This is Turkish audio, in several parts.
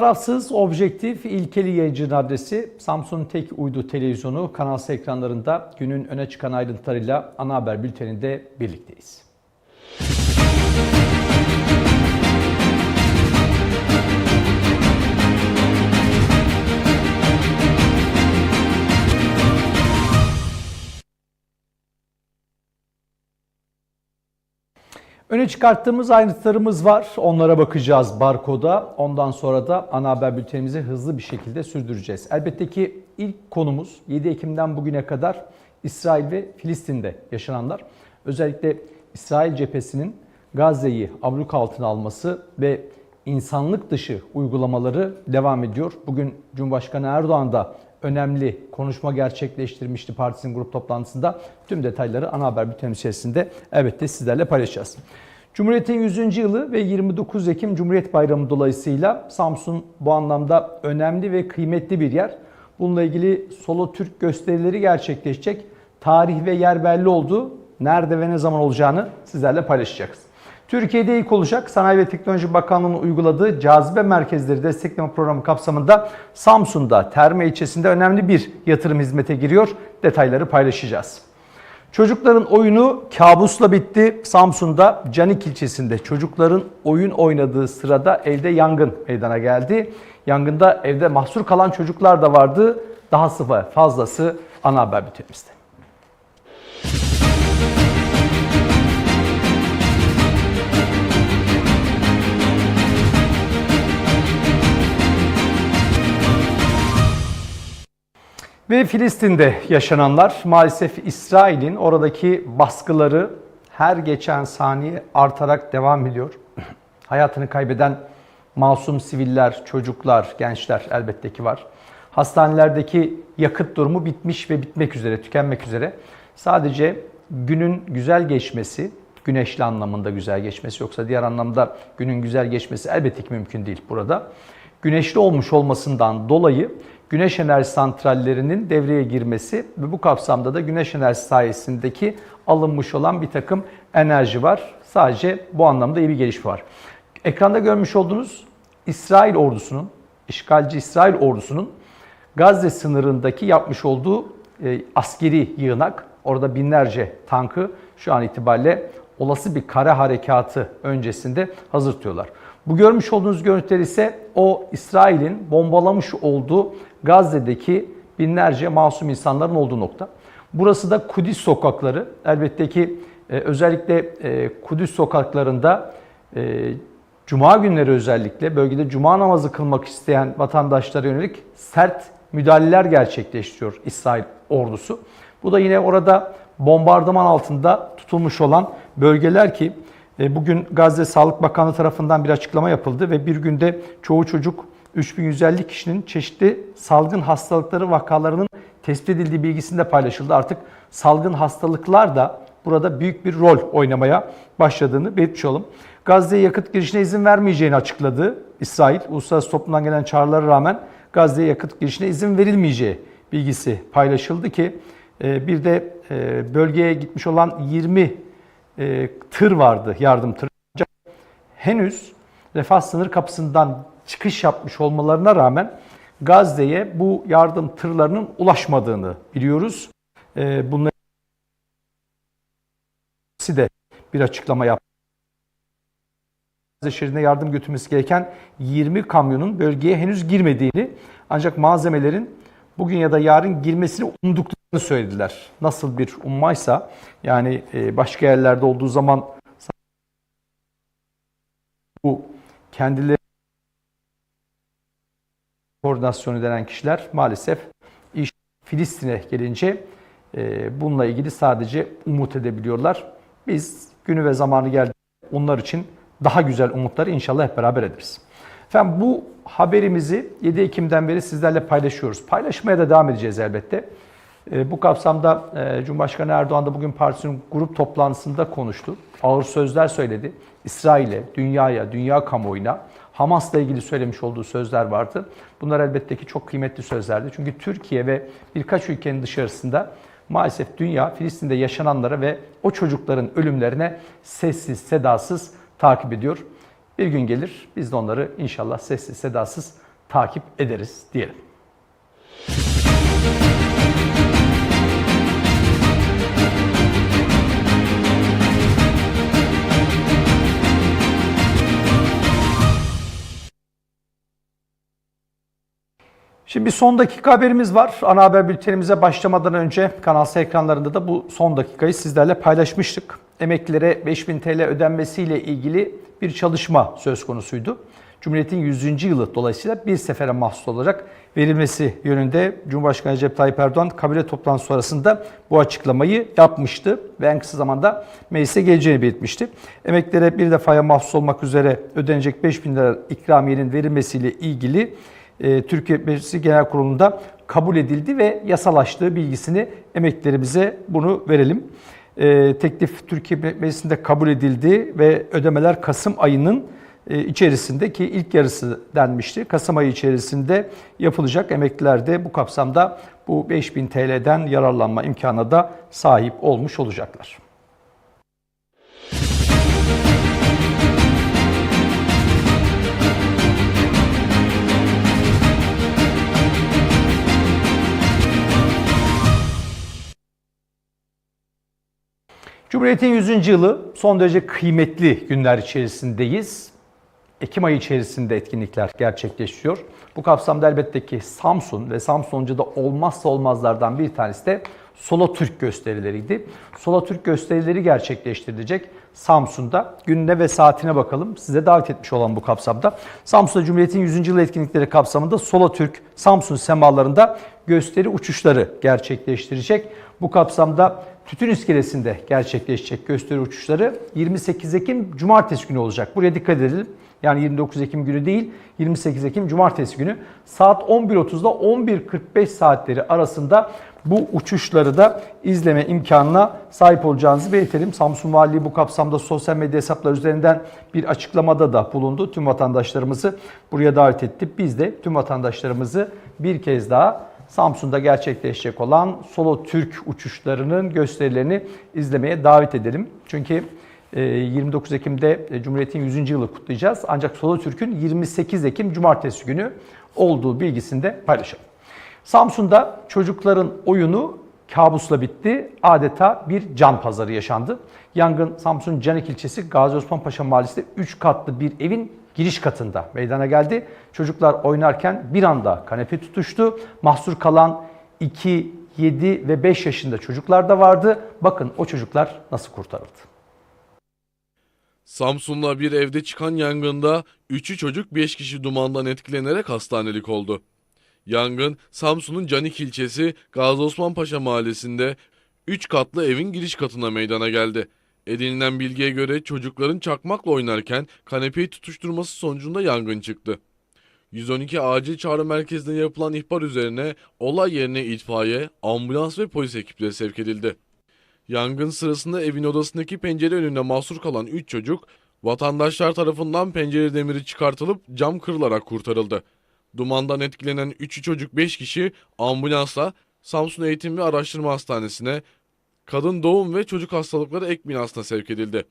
Tarafsız, objektif, ilkeli yayıncının adresi Samsun Tek Uydu Televizyonu kanal ekranlarında günün öne çıkan ayrıntılarıyla ana haber bülteninde birlikteyiz. Öne çıkarttığımız ayrıntılarımız var. Onlara bakacağız barkoda. Ondan sonra da ana haber bültenimizi hızlı bir şekilde sürdüreceğiz. Elbette ki ilk konumuz 7 Ekim'den bugüne kadar İsrail ve Filistin'de yaşananlar. Özellikle İsrail cephesinin Gazze'yi abluk altına alması ve insanlık dışı uygulamaları devam ediyor. Bugün Cumhurbaşkanı Erdoğan da önemli konuşma gerçekleştirmişti partisinin grup toplantısında. Tüm detayları ana haber bülteni içerisinde elbette sizlerle paylaşacağız. Cumhuriyet'in 100. yılı ve 29 Ekim Cumhuriyet Bayramı dolayısıyla Samsun bu anlamda önemli ve kıymetli bir yer. Bununla ilgili solo Türk gösterileri gerçekleşecek. Tarih ve yer belli oldu. Nerede ve ne zaman olacağını sizlerle paylaşacağız. Türkiye'de ilk olacak Sanayi ve Teknoloji Bakanlığı'nın uyguladığı cazibe merkezleri destekleme programı kapsamında Samsun'da Terme ilçesinde önemli bir yatırım hizmete giriyor. Detayları paylaşacağız. Çocukların oyunu kabusla bitti. Samsun'da Canik ilçesinde çocukların oyun oynadığı sırada evde yangın meydana geldi. Yangında evde mahsur kalan çocuklar da vardı. Dahası ve fazlası ana haber bültenimizde. Ve Filistin'de yaşananlar maalesef İsrail'in oradaki baskıları her geçen saniye artarak devam ediyor. Hayatını kaybeden masum siviller, çocuklar, gençler elbette ki var. Hastanelerdeki yakıt durumu bitmiş ve bitmek üzere, tükenmek üzere. Sadece günün güzel geçmesi, güneşli anlamında güzel geçmesi yoksa diğer anlamda günün güzel geçmesi elbette ki mümkün değil burada. Güneşli olmuş olmasından dolayı güneş enerji santrallerinin devreye girmesi ve bu kapsamda da güneş enerjisi sayesindeki alınmış olan bir takım enerji var. Sadece bu anlamda iyi bir gelişme var. Ekranda görmüş olduğunuz İsrail ordusunun, işgalci İsrail ordusunun Gazze sınırındaki yapmış olduğu e, askeri yığınak, orada binlerce tankı şu an itibariyle olası bir kara harekatı öncesinde hazır tutuyorlar. Bu görmüş olduğunuz görüntüler ise o İsrail'in bombalamış olduğu Gazze'deki binlerce masum insanların olduğu nokta. Burası da Kudüs sokakları. Elbette ki e, özellikle e, Kudüs sokaklarında e, Cuma günleri özellikle bölgede Cuma namazı kılmak isteyen vatandaşlara yönelik sert müdahaleler gerçekleştiriyor İsrail ordusu. Bu da yine orada bombardıman altında tutulmuş olan bölgeler ki bugün Gazze Sağlık Bakanlığı tarafından bir açıklama yapıldı ve bir günde çoğu çocuk 3150 kişinin çeşitli salgın hastalıkları vakalarının tespit edildiği bilgisinde paylaşıldı. Artık salgın hastalıklar da burada büyük bir rol oynamaya başladığını belirtmiş olalım. Gazze'ye yakıt girişine izin vermeyeceğini açıkladı İsrail. Uluslararası toplumdan gelen çağrılara rağmen Gazze'ye yakıt girişine izin verilmeyeceği bilgisi paylaşıldı ki bir de bölgeye gitmiş olan 20 tır vardı, yardım tırı. Henüz refah sınır kapısından çıkış yapmış olmalarına rağmen Gazze'ye bu yardım tırlarının ulaşmadığını biliyoruz. Bunların de bir açıklama yaptı. Gazze şehrine yardım götürmesi gereken 20 kamyonun bölgeye henüz girmediğini ancak malzemelerin bugün ya da yarın girmesini umduklarını söylediler. Nasıl bir ummaysa yani başka yerlerde olduğu zaman bu kendileri koordinasyonu denen kişiler maalesef iş Filistin'e gelince e, bununla ilgili sadece umut edebiliyorlar. Biz günü ve zamanı geldi onlar için daha güzel umutları inşallah hep beraber ederiz. Efendim bu haberimizi 7 Ekim'den beri sizlerle paylaşıyoruz. Paylaşmaya da devam edeceğiz elbette. E, bu kapsamda e, Cumhurbaşkanı Erdoğan da bugün partisinin grup toplantısında konuştu. Ağır sözler söyledi. İsrail'e, dünyaya, dünya kamuoyuna Hamas'la ilgili söylemiş olduğu sözler vardı. Bunlar elbette ki çok kıymetli sözlerdi. Çünkü Türkiye ve birkaç ülkenin dışarısında maalesef dünya Filistin'de yaşananlara ve o çocukların ölümlerine sessiz, sedasız takip ediyor. Bir gün gelir biz de onları inşallah sessiz sedasız takip ederiz diyelim. Şimdi bir son dakika haberimiz var. Ana haber bültenimize başlamadan önce Kanal S ekranlarında da bu son dakikayı sizlerle paylaşmıştık. Emeklilere 5000 TL ödenmesiyle ilgili bir çalışma söz konusuydu. Cumhuriyet'in 100. yılı dolayısıyla bir sefere mahsus olarak verilmesi yönünde Cumhurbaşkanı Recep Tayyip Erdoğan kabine toplantısı sonrasında bu açıklamayı yapmıştı ve en kısa zamanda meclise geleceğini belirtmişti. Emeklilere bir defaya mahsus olmak üzere ödenecek 5000 lira ikramiyenin verilmesiyle ilgili Türkiye Meclisi Genel Kurulu'nda kabul edildi ve yasalaştığı bilgisini emeklilerimize bunu verelim. E, teklif Türkiye Meclisi'nde kabul edildi ve ödemeler Kasım ayının e, içerisinde ki ilk yarısı denmişti. Kasım ayı içerisinde yapılacak emekliler de bu kapsamda bu 5000 TL'den yararlanma imkanına da sahip olmuş olacaklar. Cumhuriyet'in 100. yılı son derece kıymetli günler içerisindeyiz. Ekim ayı içerisinde etkinlikler gerçekleşiyor. Bu kapsamda elbette ki Samsun ve Samsun'da da olmazsa olmazlardan bir tanesi de Solo Türk gösterileriydi. Solo Türk gösterileri gerçekleştirilecek Samsun'da. Gününe ve saatine bakalım. Size davet etmiş olan bu kapsamda. Samsun'da Cumhuriyet'in 100. yılı etkinlikleri kapsamında Solo Türk Samsun semalarında gösteri uçuşları gerçekleştirecek. Bu kapsamda Tütün İskelesi'nde gerçekleşecek gösteri uçuşları 28 Ekim Cumartesi günü olacak. Buraya dikkat edelim. Yani 29 Ekim günü değil, 28 Ekim Cumartesi günü saat 11.30'da 11.45 saatleri arasında bu uçuşları da izleme imkanına sahip olacağınızı belirtelim. Samsun Valiliği bu kapsamda sosyal medya hesapları üzerinden bir açıklamada da bulundu. Tüm vatandaşlarımızı buraya davet etti. Biz de tüm vatandaşlarımızı bir kez daha Samsun'da gerçekleşecek olan Solo Türk uçuşlarının gösterilerini izlemeye davet edelim. Çünkü 29 Ekim'de Cumhuriyet'in 100. yılı kutlayacağız. Ancak Solo Türk'ün 28 Ekim Cumartesi günü olduğu bilgisini de paylaşalım. Samsun'da çocukların oyunu kabusla bitti. Adeta bir can pazarı yaşandı. Yangın Samsun Canik ilçesi Gazi Osman Paşa Mahallesi'nde 3 katlı bir evin giriş katında meydana geldi. Çocuklar oynarken bir anda kanepe tutuştu. Mahsur kalan 2, 7 ve 5 yaşında çocuklar da vardı. Bakın o çocuklar nasıl kurtarıldı. Samsun'da bir evde çıkan yangında 3'ü çocuk 5 kişi dumandan etkilenerek hastanelik oldu. Yangın Samsun'un Canik ilçesi Gazi Osman Paşa mahallesinde 3 katlı evin giriş katına meydana geldi. Edinilen bilgiye göre çocukların çakmakla oynarken kanepeyi tutuşturması sonucunda yangın çıktı. 112 acil çağrı merkezine yapılan ihbar üzerine olay yerine itfaiye, ambulans ve polis ekipleri sevk edildi. Yangın sırasında evin odasındaki pencere önünde mahsur kalan 3 çocuk vatandaşlar tarafından pencere demiri çıkartılıp cam kırılarak kurtarıldı. Dumandan etkilenen 3 çocuk 5 kişi ambulansla Samsun Eğitim ve Araştırma Hastanesi'ne, kadın doğum ve çocuk hastalıkları ek binasına sevk edildi.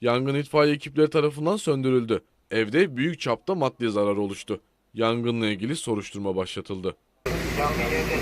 Yangın itfaiye ekipleri tarafından söndürüldü. Evde büyük çapta maddi zarar oluştu. Yangınla ilgili soruşturma başlatıldı. Yangın yerine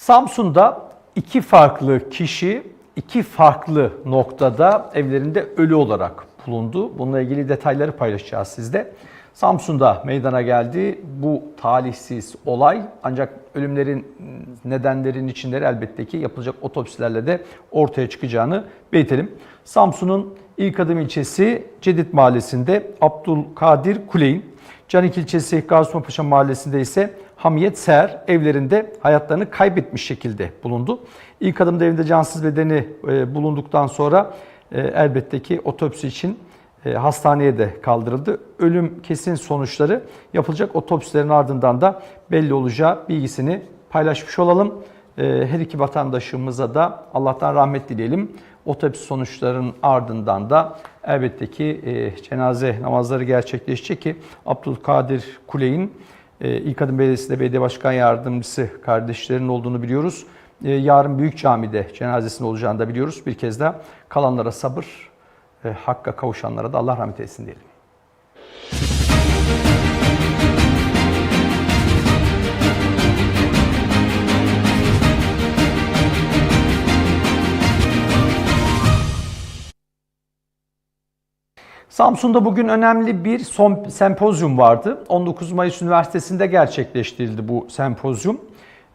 Samsun'da iki farklı kişi iki farklı noktada evlerinde ölü olarak bulundu. Bununla ilgili detayları paylaşacağız sizde. Samsun'da meydana geldi bu talihsiz olay ancak ölümlerin nedenlerinin içinleri elbette ki yapılacak otopsilerle de ortaya çıkacağını belirtelim. Samsun'un ilk adım ilçesi Cedit Mahallesi'nde Abdülkadir Kuley'in Canik ilçesi Gaziosmanpaşa mahallesinde ise Hamiyet Seher evlerinde hayatlarını kaybetmiş şekilde bulundu. İlk adımda evinde cansız bedeni e, bulunduktan sonra e, elbette ki otopsi için e, hastaneye de kaldırıldı. Ölüm kesin sonuçları yapılacak otopsilerin ardından da belli olacağı bilgisini paylaşmış olalım. Her iki vatandaşımıza da Allah'tan rahmet dileyelim. Otopsi sonuçlarının ardından da elbette ki cenaze namazları gerçekleşecek ki Abdülkadir Kuley'in İlk Adım Belediyesi'nde belediye başkan yardımcısı kardeşlerinin olduğunu biliyoruz. E, Yarın Büyük Cami'de cenazesinin olacağını da biliyoruz. Bir kez daha kalanlara sabır, e, hakka kavuşanlara da Allah rahmet eylesin diyelim. Samsun'da bugün önemli bir son sempozyum vardı. 19 Mayıs Üniversitesi'nde gerçekleştirildi bu sempozyum.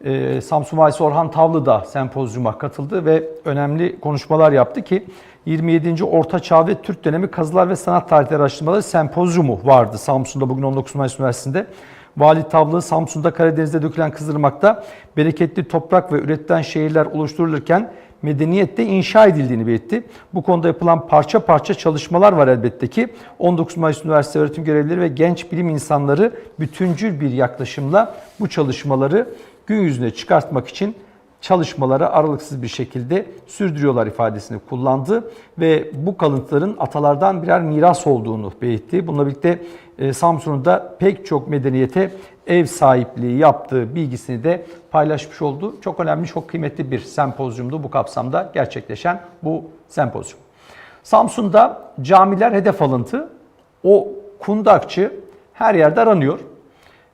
Ee, Samsun Valisi Orhan Tavlı da sempozyuma katıldı ve önemli konuşmalar yaptı ki 27. Orta Çağ ve Türk Dönemi Kazılar ve Sanat Tarihleri Araştırmaları sempozyumu vardı Samsun'da bugün 19 Mayıs Üniversitesi'nde. Vali Tavlı Samsun'da Karadeniz'de dökülen Kızılırmak'ta bereketli toprak ve üretilen şehirler oluşturulurken medeniyette inşa edildiğini belirtti. Bu konuda yapılan parça parça çalışmalar var elbette ki. 19 Mayıs Üniversitesi öğretim görevlileri ve genç bilim insanları bütüncül bir yaklaşımla bu çalışmaları gün yüzüne çıkartmak için çalışmaları aralıksız bir şekilde sürdürüyorlar ifadesini kullandı ve bu kalıntıların atalardan birer miras olduğunu belirtti. Bununla birlikte e, Samsun'un da pek çok medeniyete ev sahipliği yaptığı bilgisini de paylaşmış oldu. Çok önemli, çok kıymetli bir sempozyumdu bu kapsamda gerçekleşen bu sempozyum. Samsun'da camiler hedef alıntı. O kundakçı her yerde aranıyor.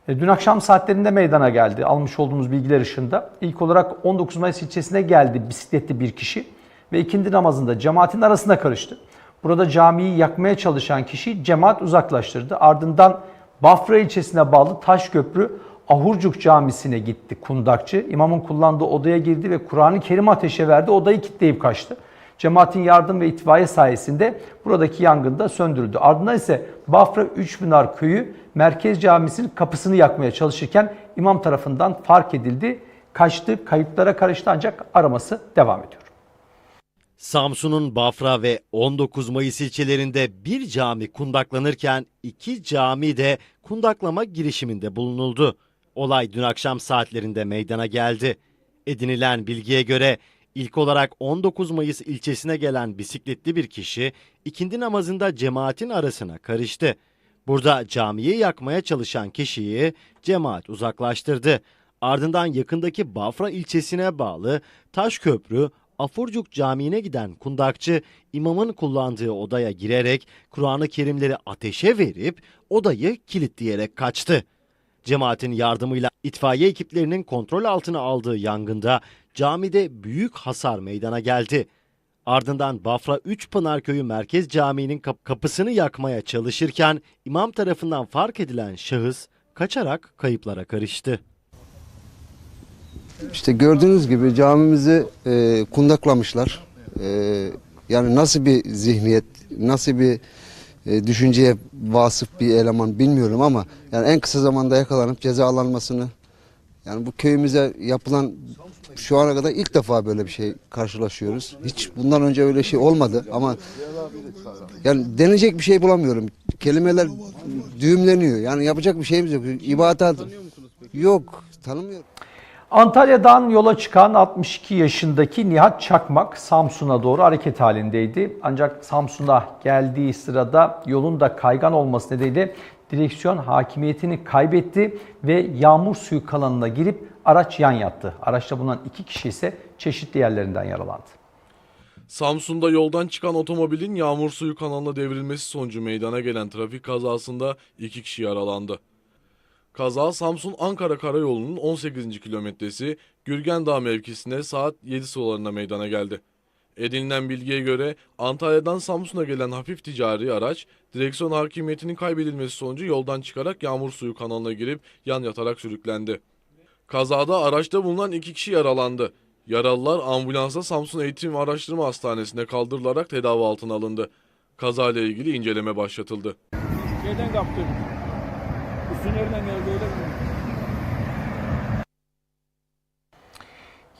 E, Dün akşam saatlerinde meydana geldi almış olduğumuz bilgiler ışığında. İlk olarak 19 Mayıs ilçesine geldi bisikletli bir kişi ve ikindi namazında cemaatin arasına karıştı. Burada camiyi yakmaya çalışan kişi cemaat uzaklaştırdı. Ardından Bafra ilçesine bağlı Taşköprü Ahurcuk Camisi'ne gitti kundakçı. İmamın kullandığı odaya girdi ve Kur'an-ı Kerim ateşe verdi. Odayı kilitleyip kaçtı. Cemaatin yardım ve itfaiye sayesinde buradaki yangın da söndürüldü. Ardından ise Bafra Üçpınar Köyü Merkez Camisi'nin kapısını yakmaya çalışırken imam tarafından fark edildi. Kaçtı, kayıplara karıştı ancak araması devam ediyor. Samsun'un Bafra ve 19 Mayıs ilçelerinde bir cami kundaklanırken iki cami de kundaklama girişiminde bulunuldu. Olay dün akşam saatlerinde meydana geldi. Edinilen bilgiye göre ilk olarak 19 Mayıs ilçesine gelen bisikletli bir kişi ikindi namazında cemaatin arasına karıştı. Burada camiyi yakmaya çalışan kişiyi cemaat uzaklaştırdı. Ardından yakındaki Bafra ilçesine bağlı Taşköprü Afurcuk Camii'ne giden kundakçı imamın kullandığı odaya girerek Kur'an-ı Kerimleri ateşe verip odayı kilitleyerek kaçtı. Cemaatin yardımıyla itfaiye ekiplerinin kontrol altına aldığı yangında camide büyük hasar meydana geldi. Ardından Bafra Üçpınar Köyü Merkez Camii'nin kap- kapısını yakmaya çalışırken imam tarafından fark edilen şahıs kaçarak kayıplara karıştı. İşte gördüğünüz gibi camimizi e, kundaklamışlar. E, yani nasıl bir zihniyet, nasıl bir e, düşünceye vasıf bir eleman bilmiyorum ama yani en kısa zamanda yakalanıp cezalanmasını yani bu köyümüze yapılan şu ana kadar ilk defa böyle bir şey karşılaşıyoruz. Hiç bundan önce öyle şey olmadı ama yani denecek bir şey bulamıyorum. Kelimeler düğümleniyor. Yani yapacak bir şeyimiz yok. İbadet yok. Tanımıyorum. Antalya'dan yola çıkan 62 yaşındaki Nihat Çakmak Samsun'a doğru hareket halindeydi. Ancak Samsun'a geldiği sırada yolun da kaygan olması nedeniyle direksiyon hakimiyetini kaybetti ve yağmur suyu kanalına girip araç yan yattı. Araçta bulunan iki kişi ise çeşitli yerlerinden yaralandı. Samsun'da yoldan çıkan otomobilin yağmur suyu kanalına devrilmesi sonucu meydana gelen trafik kazasında iki kişi yaralandı. Kaza Samsun-Ankara Karayolu'nun 18. kilometresi Gürgendağ mevkisine saat 7 sularında meydana geldi. Edinilen bilgiye göre Antalya'dan Samsun'a gelen hafif ticari araç direksiyon hakimiyetinin kaybedilmesi sonucu yoldan çıkarak yağmur suyu kanalına girip yan yatarak sürüklendi. Kazada araçta bulunan iki kişi yaralandı. Yaralılar ambulansa Samsun Eğitim ve Araştırma Hastanesi'ne kaldırılarak tedavi altına alındı. Kazayla ilgili inceleme başlatıldı. Şeyden kaptırdım. Mi?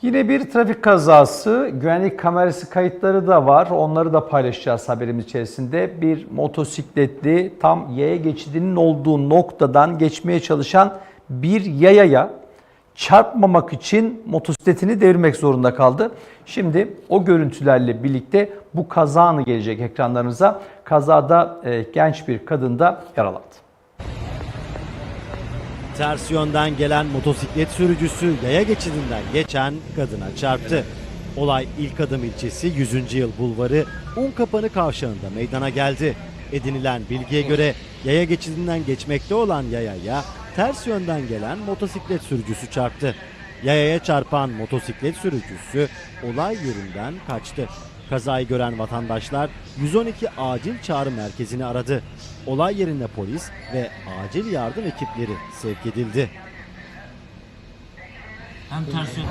Yine bir trafik kazası, güvenlik kamerası kayıtları da var. Onları da paylaşacağız haberimiz içerisinde. Bir motosikletli tam yaya geçidinin olduğu noktadan geçmeye çalışan bir yayaya çarpmamak için motosikletini devirmek zorunda kaldı. Şimdi o görüntülerle birlikte bu kaza anı gelecek ekranlarınıza. Kazada e, genç bir kadın da yaralandı. Ters yönden gelen motosiklet sürücüsü yaya geçidinden geçen kadına çarptı. Olay İlk Adım ilçesi 100. yıl bulvarı Unkapanı kavşağında meydana geldi. Edinilen bilgiye göre yaya geçidinden geçmekte olan yayaya ters yönden gelen motosiklet sürücüsü çarptı. Yayaya çarpan motosiklet sürücüsü olay yerinden kaçtı. Kazayı gören vatandaşlar 112 acil çağrı merkezini aradı. Olay yerine polis ve acil yardım ekipleri sevk edildi. Hem ters yön.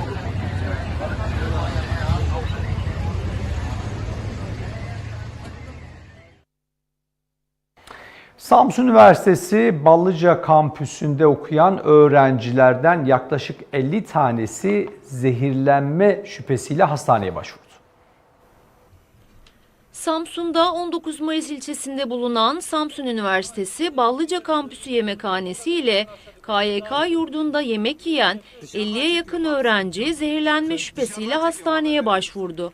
Samsun Üniversitesi Ballıca kampüsünde okuyan öğrencilerden yaklaşık 50 tanesi zehirlenme şüphesiyle hastaneye başvurdu. Samsun'da 19 Mayıs ilçesinde bulunan Samsun Üniversitesi Ballıca Kampüsü Yemekhanesi ile KYK yurdunda yemek yiyen 50'ye yakın öğrenci zehirlenme şüphesiyle hastaneye başvurdu.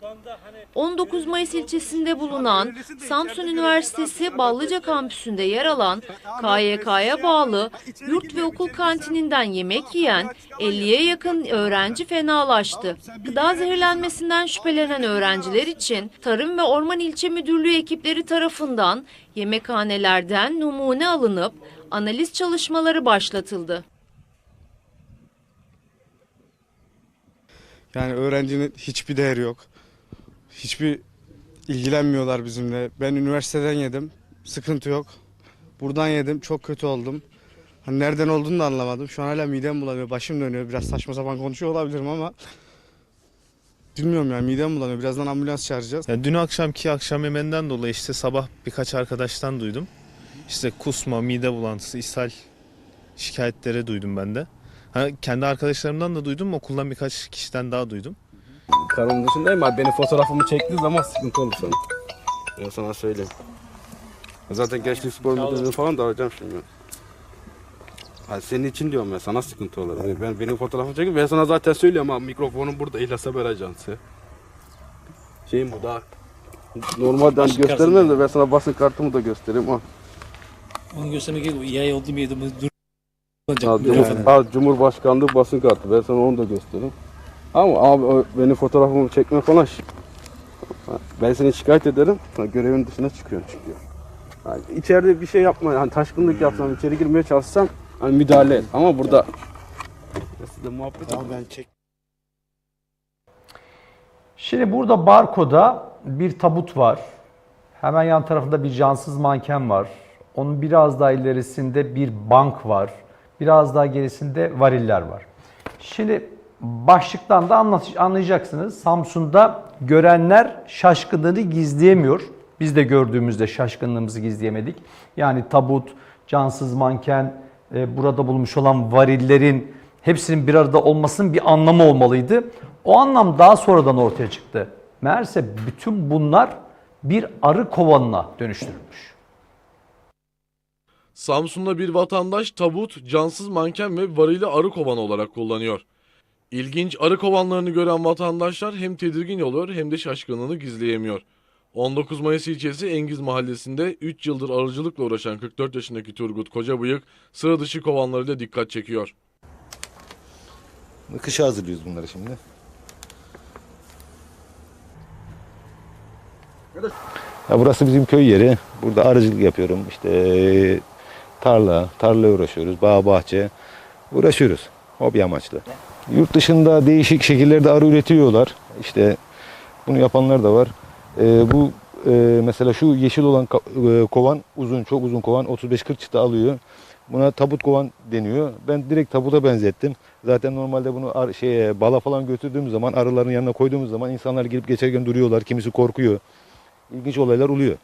19 Mayıs ilçesinde bulunan Samsun Üniversitesi Ballıca Kampüsü'nde yer alan KYK'ya bağlı yurt ve okul kantininden yemek yiyen 50'ye yakın öğrenci fenalaştı. Gıda zehirlenmesinden şüphelenen öğrenciler için Tarım ve Orman İlçe Müdürlüğü ekipleri tarafından yemekhanelerden numune alınıp analiz çalışmaları başlatıldı. Yani öğrencinin hiçbir değeri yok. Hiçbir ilgilenmiyorlar bizimle. Ben üniversiteden yedim. Sıkıntı yok. Buradan yedim. Çok kötü oldum. Hani nereden olduğunu da anlamadım. Şu an hala midem bulanıyor. Başım dönüyor. Biraz saçma sapan konuşuyor olabilirim ama bilmiyorum yani midem bulanıyor. Birazdan ambulans çağıracağız. Ya dün akşamki akşam yemeğinden dolayı işte sabah birkaç arkadaştan duydum. İşte kusma, mide bulantısı, ishal şikayetleri duydum ben de. Ha, kendi arkadaşlarımdan da duydum, okuldan birkaç kişiden daha duydum. Kanalın dışındayım abi. Benim fotoğrafımı çektiği zaman sıkıntı olur sana. Ben sana söyleyeyim. Zaten gençlik spor müdürlüğünü falan da arayacağım şimdi. Ha, senin için diyorum ben sana sıkıntı olur. Yani ben benim fotoğrafımı çekip ben sana zaten söylüyorum abi mikrofonum burada İhlas Haber Ajansı. Şeyim bu da. Normalden göstermem de ben sana basın kartımı da göstereyim. Al. Onu göstermek gerek yok. İyi oldu mu yedim. Dur. Al, Cumhur, al, Cumhurbaşkanlığı basın kartı. Ben sana onu da göstereyim. Ama abi o benim fotoğrafımı çekme falan. şi- Ben seni şikayet ederim. Ha, Görevin dışına çıkıyorsun çünkü. Yani içeride bir şey yapma. Hani taşkınlık yapsam, içeri girmeye çalışsam hani müdahale et. Ama burada size muhabbet ben çek. Şimdi burada barkoda bir tabut var. Hemen yan tarafında bir cansız manken var. Onun biraz daha ilerisinde bir bank var. Biraz daha gerisinde variller var. Şimdi başlıktan da anlat- anlayacaksınız. Samsun'da görenler şaşkınlığını gizleyemiyor. Biz de gördüğümüzde şaşkınlığımızı gizleyemedik. Yani tabut, cansız manken, e, burada bulunmuş olan varillerin hepsinin bir arada olmasının bir anlamı olmalıydı. O anlam daha sonradan ortaya çıktı. Meğerse bütün bunlar bir arı kovanına dönüştürülmüş. Samsun'da bir vatandaş tabut, cansız manken ve varili arı kovanı olarak kullanıyor. İlginç arı kovanlarını gören vatandaşlar hem tedirgin oluyor hem de şaşkınlığını gizleyemiyor. 19 Mayıs ilçesi Engiz mahallesinde 3 yıldır arıcılıkla uğraşan 44 yaşındaki Turgut Kocabıyık sıra dışı kovanlarıyla dikkat çekiyor. Kışa hazırlıyoruz bunları şimdi. Ya burası bizim köy yeri. Burada arıcılık yapıyorum. İşte tarla, tarla uğraşıyoruz. Bağ, bahçe uğraşıyoruz. Hobi amaçlı. Yurt dışında değişik şekillerde arı üretiyorlar. İşte bunu yapanlar da var. Eee, bu eee, mesela şu yeşil olan eee, kovan uzun, çok uzun kovan 35-40 çıta alıyor. Buna tabut kovan deniyor. Ben direkt tabuta benzettim. Zaten normalde bunu ar- şeye bala falan götürdüğümüz zaman arıların yanına koyduğumuz zaman insanlar girip geçerken duruyorlar. Kimisi korkuyor. İlginç olaylar oluyor.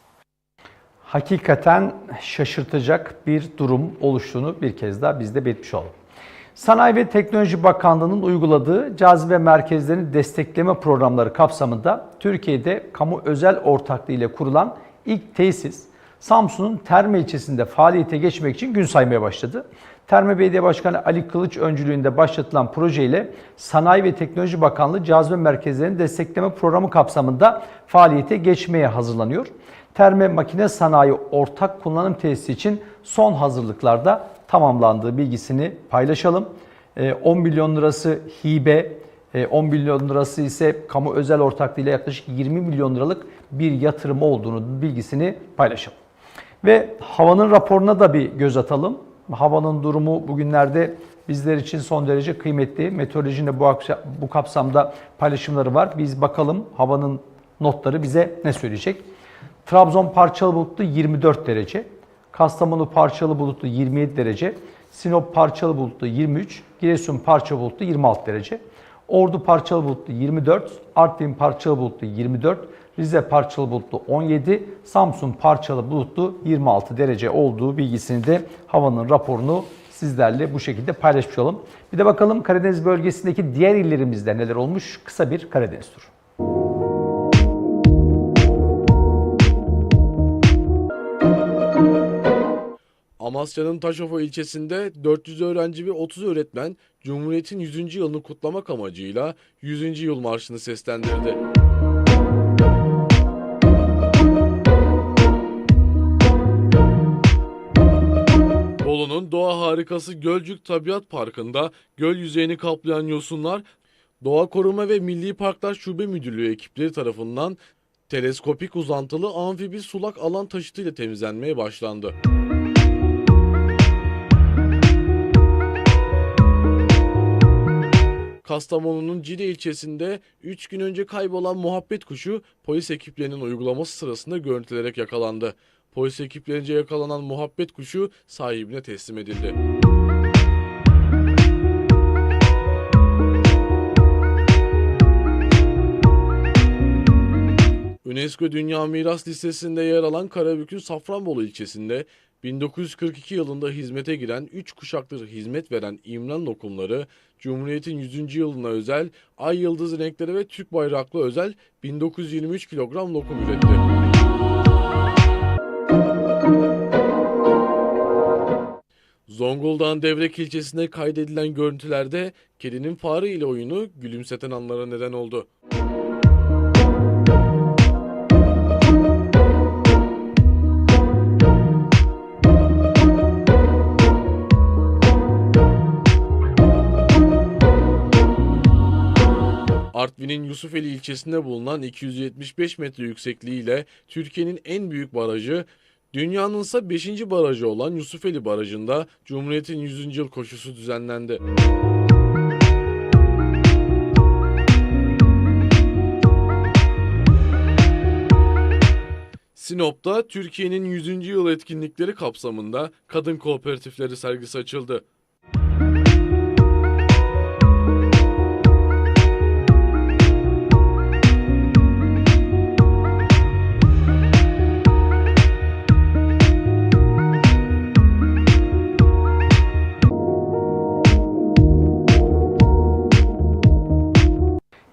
Hakikaten şaşırtacak bir durum oluştuğunu bir kez daha biz de belirtmiş olalım. Sanayi ve Teknoloji Bakanlığı'nın uyguladığı cazibe merkezlerini destekleme programları kapsamında Türkiye'de kamu özel ortaklığı ile kurulan ilk tesis Samsun'un Terme ilçesinde faaliyete geçmek için gün saymaya başladı. Terme Belediye Başkanı Ali Kılıç öncülüğünde başlatılan projeyle Sanayi ve Teknoloji Bakanlığı cazibe merkezlerini destekleme programı kapsamında faaliyete geçmeye hazırlanıyor. Terme Makine Sanayi Ortak Kullanım Tesisi için son hazırlıklarda tamamlandığı bilgisini paylaşalım. Ee, 10 milyon lirası hibe, e, 10 milyon lirası ise kamu özel ortaklığı ile yaklaşık 20 milyon liralık bir yatırım olduğunu bilgisini paylaşalım. Ve havanın raporuna da bir göz atalım. Havanın durumu bugünlerde bizler için son derece kıymetli. Meteorolojinin de bu, akşam, bu kapsamda paylaşımları var. Biz bakalım havanın notları bize ne söyleyecek. Trabzon parçalı bulutlu 24 derece. Kastamonu parçalı bulutlu 27 derece. Sinop parçalı bulutlu 23. Giresun parçalı bulutlu 26 derece. Ordu parçalı bulutlu 24. Artvin parçalı bulutlu 24. Rize parçalı bulutlu 17. Samsun parçalı bulutlu 26 derece olduğu bilgisini de havanın raporunu sizlerle bu şekilde paylaşmış olalım. Bir de bakalım Karadeniz bölgesindeki diğer illerimizde neler olmuş? Kısa bir Karadeniz turu. Amasya'nın Taşova ilçesinde 400 öğrenci ve 30 öğretmen Cumhuriyet'in 100. yılını kutlamak amacıyla 100. yıl marşını seslendirdi. Bolu'nun doğa harikası Gölcük Tabiat Parkı'nda göl yüzeyini kaplayan yosunlar Doğa Koruma ve Milli Parklar Şube Müdürlüğü ekipleri tarafından teleskopik uzantılı amfibi sulak alan taşıtıyla temizlenmeye başlandı. Kastamonu'nun Cide ilçesinde 3 gün önce kaybolan muhabbet kuşu polis ekiplerinin uygulaması sırasında görüntülerek yakalandı. Polis ekiplerince yakalanan muhabbet kuşu sahibine teslim edildi. UNESCO Dünya Miras Listesi'nde yer alan Karabük'ün Safranbolu ilçesinde 1942 yılında hizmete giren 3 kuşaktır hizmet veren İmran lokumları Cumhuriyet'in 100. yılına özel ay yıldız renkleri ve Türk bayraklı özel 1923 kilogram lokum üretti. Zonguldak'ın Devrek ilçesinde kaydedilen görüntülerde kedinin fare ile oyunu gülümseten anlara neden oldu. Artvin'in Yusufeli ilçesinde bulunan 275 metre yüksekliğiyle Türkiye'nin en büyük barajı, dünyanın ise 5. barajı olan Yusufeli Barajı'nda Cumhuriyet'in 100. yıl koşusu düzenlendi. Sinop'ta Türkiye'nin 100. yıl etkinlikleri kapsamında kadın kooperatifleri sergisi açıldı.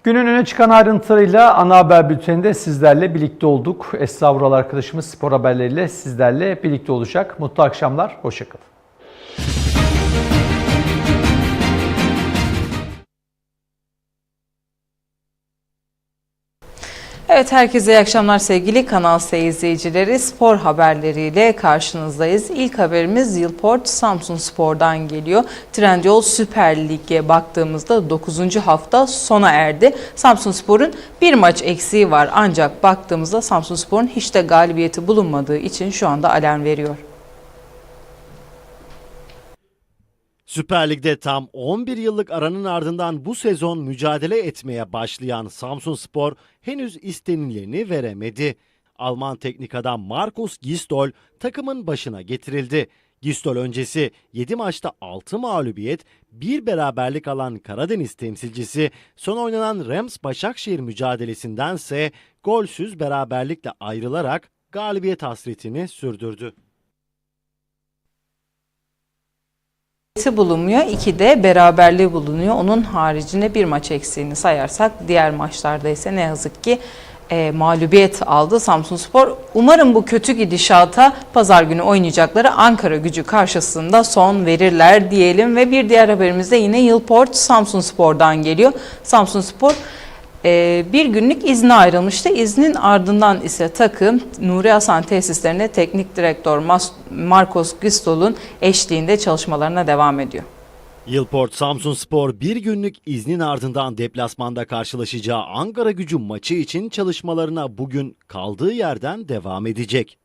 Günün öne çıkan ayrıntılarıyla ana haber bülteninde sizlerle birlikte olduk. Esra Vural arkadaşımız spor haberleriyle sizlerle birlikte olacak. Mutlu akşamlar, hoşçakalın. Evet herkese iyi akşamlar sevgili Kanal S izleyicileri. Spor haberleriyle karşınızdayız. İlk haberimiz Yılport Samsun Spor'dan geliyor. Trendyol Süper Lig'e baktığımızda 9. hafta sona erdi. Samsun Spor'un bir maç eksiği var ancak baktığımızda Samsun Spor'un hiç de galibiyeti bulunmadığı için şu anda alarm veriyor. Süper Lig'de tam 11 yıllık aranın ardından bu sezon mücadele etmeye başlayan Samsunspor henüz istenileni veremedi. Alman teknik adam Markus Gistol takımın başına getirildi. Gistol öncesi 7 maçta 6 mağlubiyet, 1 beraberlik alan Karadeniz temsilcisi son oynanan Rams Başakşehir mücadelesindense golsüz beraberlikle ayrılarak galibiyet hasretini sürdürdü. Bulunmuyor. iki de beraberliği bulunuyor. Onun haricinde bir maç eksiğini sayarsak diğer maçlarda ise ne yazık ki e, mağlubiyet aldı Samsunspor. Umarım bu kötü gidişata pazar günü oynayacakları Ankara gücü karşısında son verirler diyelim ve bir diğer haberimiz de yine Yılport Samsunspor'dan geliyor. Samsunspor e, bir günlük izne ayrılmıştı. İznin ardından ise takım Nuri Hasan tesislerine teknik direktör Marcos Gistol'un eşliğinde çalışmalarına devam ediyor. Yılport Samsunspor bir günlük iznin ardından deplasmanda karşılaşacağı Ankara gücü maçı için çalışmalarına bugün kaldığı yerden devam edecek.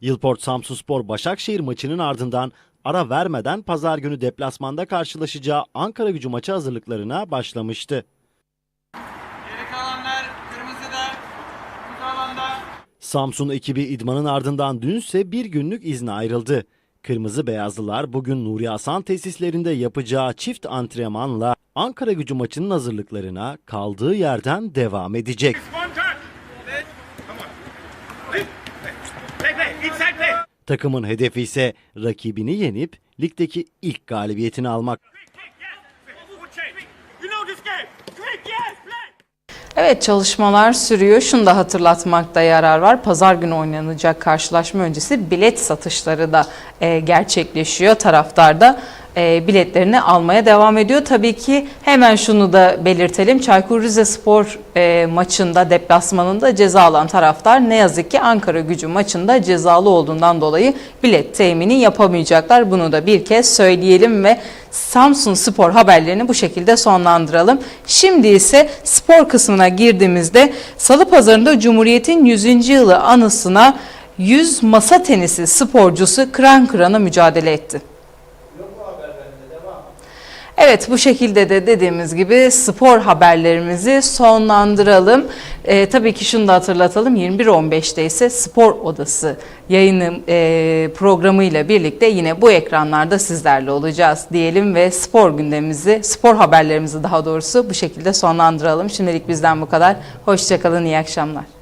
Yılport Samsunspor Başakşehir maçının ardından ara vermeden pazar günü deplasmanda karşılaşacağı Ankara gücü maçı hazırlıklarına başlamıştı. Samsun ekibi idmanın ardından dünse bir günlük izne ayrıldı. Kırmızı Beyazlılar bugün Nuri Hasan tesislerinde yapacağı çift antrenmanla Ankara gücü maçının hazırlıklarına kaldığı yerden devam edecek. Takımın hedefi ise rakibini yenip ligdeki ilk galibiyetini almak. Evet çalışmalar sürüyor. Şunu da hatırlatmakta yarar var. Pazar günü oynanacak karşılaşma öncesi bilet satışları da e, gerçekleşiyor. Taraftar da e, biletlerini almaya devam ediyor. Tabii ki hemen şunu da belirtelim. Çaykur Rizespor e, maçında deplasmanında ceza alan taraftar ne yazık ki Ankara gücü maçında cezalı olduğundan dolayı bilet temini yapamayacaklar. Bunu da bir kez söyleyelim ve Samsun Spor haberlerini bu şekilde sonlandıralım. Şimdi ise spor kısmına girdiğimizde Salı Pazarı'nda Cumhuriyet'in 100. yılı anısına 100 masa tenisi sporcusu kıran kırana mücadele etti. Evet bu şekilde de dediğimiz gibi spor haberlerimizi sonlandıralım. Ee, tabii ki şunu da hatırlatalım 21.15'te ise Spor Odası yayını e, programıyla birlikte yine bu ekranlarda sizlerle olacağız diyelim ve spor gündemimizi, spor haberlerimizi daha doğrusu bu şekilde sonlandıralım. Şimdilik bizden bu kadar. Hoşçakalın, iyi akşamlar.